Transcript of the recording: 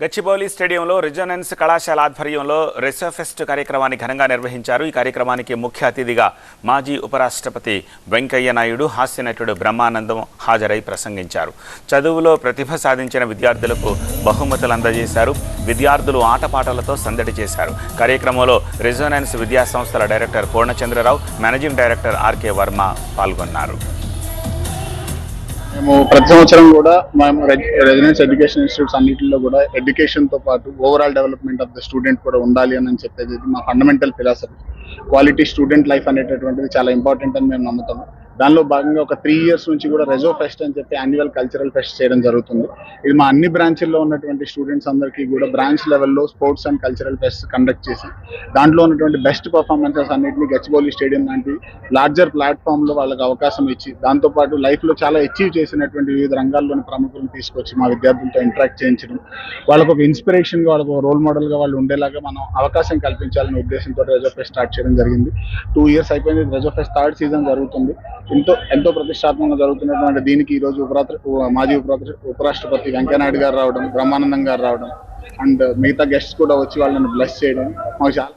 గచ్చిబౌలి స్టేడియంలో రిజోనెన్స్ కళాశాల ఆధ్వర్యంలో రెసోఫెస్ట్ కార్యక్రమాన్ని ఘనంగా నిర్వహించారు. ఈ కార్యక్రమానికి ముఖ్య అతిథిగా మాజీ ఉపరాష్ట్రపతి వెంకయ్య నాయుడు హాస్యనటుడు బ్రహ్మానందం హాజరై ప్రసంగించారు. చదువులో ప్రతిభ సాధించిన విద్యార్థులకు బహుమతులు అందజేశారు. విద్యార్థులు ఆటపాటలతో సందడి చేశారు. కార్యక్రమంలో రిజోనెన్స్ విద్యా సంస్థల director Purnachandrarao managing director RK Varma పాల్గొన్నారు. మేము ప్రతి సంవత్సరం కూడా మేము రెసిడెన్స్ ఎడ్యుకేషన్ ఇన్స్టిట్యూట్స్ అన్నింటిలో కూడా ఎడ్యుకేషన్తో పాటు overall development of the student కూడా ఉండాలి అని చెప్పేది మా fundamental philosophy quality student life అనేటటువంటిది చాలా ఇంపార్టెంట్ అని మేము నమ్ముతాము. దానిలో భాగంగా ఒక త్రీ ఇయర్స్ నుంచి కూడా రెజో ఫెస్ట్ అని చెప్పి యాన్యువల్ కల్చరల్ ఫెస్ట్ చేయడం జరుగుతుంది. ఇది మా అన్ని బ్రాంచ్ల్లో ఉన్నటువంటి స్టూడెంట్స్ అందరికీ కూడా బ్రాంచ్ లెవెల్లో sports and cultural fest conduct చేసి దాంట్లో ఉన్నటువంటి బెస్ట్ పర్ఫార్మెన్సెస్ అన్నింటినీ గచ్చిబౌలి స్టేడియం లాంటి లార్జర్ ప్లాట్ఫామ్లో వాళ్ళకి అవకాశం ఇచ్చి దాంతోపాటు లైఫ్లో చాలా అచీవ్ చేసినటువంటి వివిధ రంగాల్లోని ప్రముఖులను తీసుకొచ్చి మా విద్యార్థులతో ఇంటరాక్ట్ చేయించడం వాళ్ళకు ఒక ఇన్స్పిరేషన్గా వాళ్ళకు రోల్ మోడల్గా వాళ్ళు ఉండేలాగా మనం అవకాశం కల్పించాలనే ఉద్దేశంతో రెజో ఫెస్ట్ స్టార్ట్ చేయడం జరిగింది. టూ ఇయర్స్ అయిపోయింది రెజో ఫెస్ట్ థర్డ్ సీజన్ జరుగుతుంది. ఎంతో ఎంతో ప్రతిష్టాత్మకంగా జరుగుతున్నటువంటి దీనికి ఈరోజు రోజు ఉపరాత్ర మాజీ ఉపరాత్ర ఉపరాష్ట్రపతి వెంకయ్యనాయుడు గారు రావడం బ్రహ్మానందం గారు రావడం అండ్ మిగతా గెస్ట్స్ కూడా వచ్చి వాళ్ళని బ్లెస్ చేయడం మాకు చాలా